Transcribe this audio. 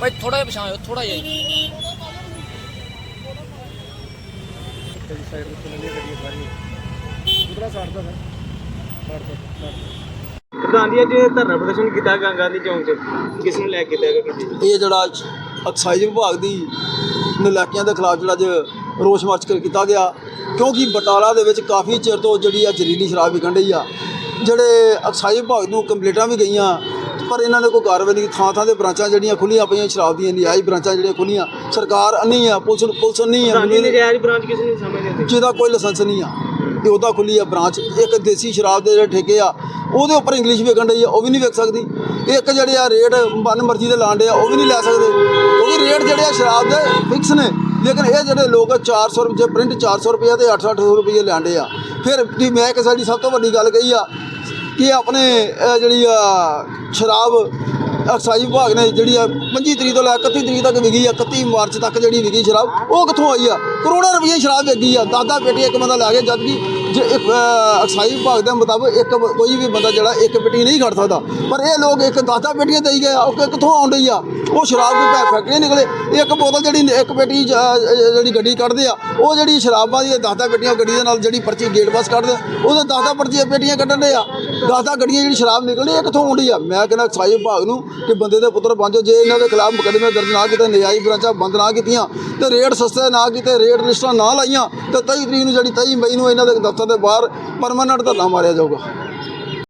ਭਾਈ ਥੋੜਾ ਜਿਹਾ ਪਛਾਣੋ ਥੋੜਾ ਜਿਹਾ ਹੀ। ਸਾਈਡ ਤੋਂ ਚੱਲਣੀ ਕਰੀਏ ਸਾਰੀ ਉਧਰਾ ਸਾਈਡ ਸਰ ਸਾਈਡ ਦਾ ਗਾਂਧੀ ਜੀ ਧਰਨਾ ਪ੍ਰਦਰਸ਼ਨ ਕੀਤਾ ਗਾਂਧੀ ਚੌਂਕ 'ਚ। ਕਿਸ ਨੂੰ ਲੈ ਕੇ ਕੀਤਾ ਗਿਆ ਇਹ ਜਿਹੜਾ ਐਕਸਾਈਜ਼ ਵਿਭਾਗ ਦੀ ਨਲਾਇਕੀਆਂ ਦੇ ਖਿਲਾਫ ਜਿਹੜਾ ਅੱਜ ਰੋਸ ਮਾਰਚ ਕਰ ਕੀਤਾ ਗਿਆ। ਕਿਉਂਕਿ ਬਟਾਲਾ ਦੇ ਵਿੱਚ ਕਾਫੀ ਚਿਰ ਤੋਂ ਜਿਹੜੀ ਆ ਜ਼ਹਿਰੀਲੀ ਸ਼ਰਾਬ ਵਿਕਣ ਡਈ ਆ। ਜਿਹੜੇ ਐਕਸਾਈਜ਼ ਵਿਭਾਗ ਨੂੰ ਕੰਪਲੀਟਾਂ ਵੀ ਗਈਆਂ ਪਰ ਇਹਨਾਂ ਨੇ ਕੋਈ ਕਾਰਵਾਈ ਨਹੀਂ। ਥਾਂ ਥਾਂ ਦੇ ਬ੍ਰਾਂਚਾਂ ਜਿਹੜੀਆਂ ਖੁੱਲੀਆਂ ਪਈਆਂ ਸ਼ਰਾਬ ਦੀਆਂ ਨਿਆਈ ਬ੍ਰਾਂਚਾਂ ਜਿਹੜੀਆਂ ਖੁੱਲੀਆਂ ਸਰਕਾਰ ਅੰਨੀ ਆ ਪੁਲਿਸ ਪੁਲਿਸ ਨਹੀਂ ਆ। ਬ੍ਰਾਂਚ ਕਿਸ ਨੂੰ ਸਮਝਦੇ। ਨੇ ਜਿਹਦਾ ਕੋਈ ਲਾਇਸੈਂਸ ਨਹੀਂ ਆ। ਤੇ ਉਹਦਾ ਖੁੱਲੀ ਆ ਬ੍ਰਾਂਚ, ਇੱਕ ਦੇਸੀ ਸ਼ਰਾਬ ਦੇ ਜਿਹੜੇ ਠੇਕੇ ਆ, ਉਹਦੇ ਉੱਪਰ ਇੰਗਲਿਸ਼ ਵਿਕਣ ਡਈ ਆ, ਉਹ ਵੀ ਨਹੀਂ ਵਿਕ ਸਕਦੀ। ਇੱਕ ਜਿਹੜੇ ਆ ਰੇਟ ਮਨ ਮਰਜ਼ੀ ਦੇ ਲਾਂਡੇ ਆ, ਉਹ ਵੀ ਨਹੀਂ ਲੈ ਸਕਦੇ। ਕਿਉਂਕਿ ਰੇਟ ਜਿਹੜੇ ਆ ਸ਼ਰਾਬ ਦੇ ਫਿਕਸ ਨੇ, ਲੇਕਿਨ ਇਹ ਜਿਹੜੇ ਲੋਕ 400 ਰੁਪਏ, ਪ੍ਰਿੰਟ 400 ਰੁਪਏ ਤੇ 800 ਰੁਪਏ ਲੈਂਦੇ ਆ। ਫਿਰ ਵੀ ਮੈਂ ਇੱਕ ਸਾਡੀ ਸਭ ਤੋਂ ਵੱਡੀ ਗੱਲ ਕਹੀ ਆ ਕਿ ਆਪਣੇ ਜਿਹੜੀ ਆ ਸ਼ਰਾਬ ਐਕਸਾਈਜ਼ ਵਿਭਾਗ ਨੇ ਜਿਹੜੀ ਆ 25 ਤਰੀਕ ਤੋਂ ਲੈ 31 ਤਰੀਕ ਤੱਕ ਵਿਕੀ ਆ 31 ਮਾਰਚ ਤੱਕ ਜਿਹੜੀ ਵਿਕੀ ਸ਼ਰਾਬ, ਉਹ ਕਿੱਥੋਂ ਆਈ ਆ? ਕਰੋੜਾਂ ਰੁਪਏ ਸ਼ਰਾਬ ਵਿਕੀ ਆ। ਦਾਦਾ ਪੇਟੀ ਇੱਕ ਬੰਦਾ ਲੈ ਗਿਆ ਜਦ ਕਿ ਜੇ ਇੱਕ, ਐਕਸਾਈਜ਼ ਵਿਭਾਗ ਦੇ ਮੁਤਾਬਕ ਇੱਕ ਕੋਈ ਵੀ ਬੰਦਾ ਜਿਹੜਾ ਇੱਕ ਪੇਟੀ ਨਹੀਂ ਖੜ ਸਕਦਾ। ਪਰ ਇਹ ਲੋਕ ਇੱਕ ਦਾਦਾ ਪੇਟੀਆਂ ਦੇਈ ਗਏ ਆ ਉਹ ਕਿੱਥੋਂ ਆਉਣ ਡਈ ਆ? ਉਹ ਸ਼ਰਾਬ ਦੀ ਭੈ ਫੈਕਟਰੀ ਨਿਕਲੇ ਇੱਕ ਬੋਤਲ ਜਿਹੜੀ ਇੱਕ ਪੇਟੀ ਜਿਹੜੀ ਗੱਡੀ ਕੱਢਦੇ ਆ ਉਹ ਜਿਹੜੀ ਸ਼ਰਾਬਾਂ ਦੀ ਦਾਦਾ ਪੇਟੀਆਂ ਗੱਡੀ ਦੇ ਨਾਲ ਜਿਹੜੀ ਪਰਚੀ ਗੇਟ ਪਾਸ ਕੱਢਦੇ ਆ, ਉਹਦੇ ਦਾਦਾ ਪਰਚੀਆਂ ਪੇਟੀਆਂ ਕੱਢਣ ਦੇ ਆ। ਦਾਦਾ ਗੱਡੀਆਂ ਜਿਹੜੀ ਸ਼ਰਾਬ ਨਿਕਲਦੀ, ਇਹ ਕਿੱਥੋਂ ਆਉਂਦੀ ਆ? ਮੈਂ ਕਹਿੰਦਾ ਐਕਸਾਈਜ਼ ਵਿਭਾਗ ਨੂੰ ਕਿ ਬੰਦੇ ਦੇ ਪੁੱਤਰ ਬਣ ਜਾਓ। ਜੇ ਇਹਨਾਂ ਦੇ ਖਿਲਾਫ ਮੁਕੱਦਮੇ ਦਰਜ ਨਾ ਕੀਤੇ, ਨਜਾਇਜ਼ ਬ੍ਰਾਂਚਾਂ ਬੰਦ ਨਾ ਕੀਤੀਆਂ ਤੇ ਰੇਟ ਸਸਤੇ ਨਾ ਕੀਤੇ ਰੇਟ ਲਿਸਟਾਂ ਨਾ ਲਾਈਆਂ, ਤੇ 23 ਤਰੀਕ ਨੂੰ ਜਿਹੜੀ 23 ਮਈ ਨੂੰ ਇਹਨਾਂ ਦੇ ਦਫ਼ਤਰ ਦੇ ਬਾਹਰ ਪਰਮਾਨੈਂਟ ਧਰਨਾ ਮਾਰਿਆ ਜਾਊਗਾ।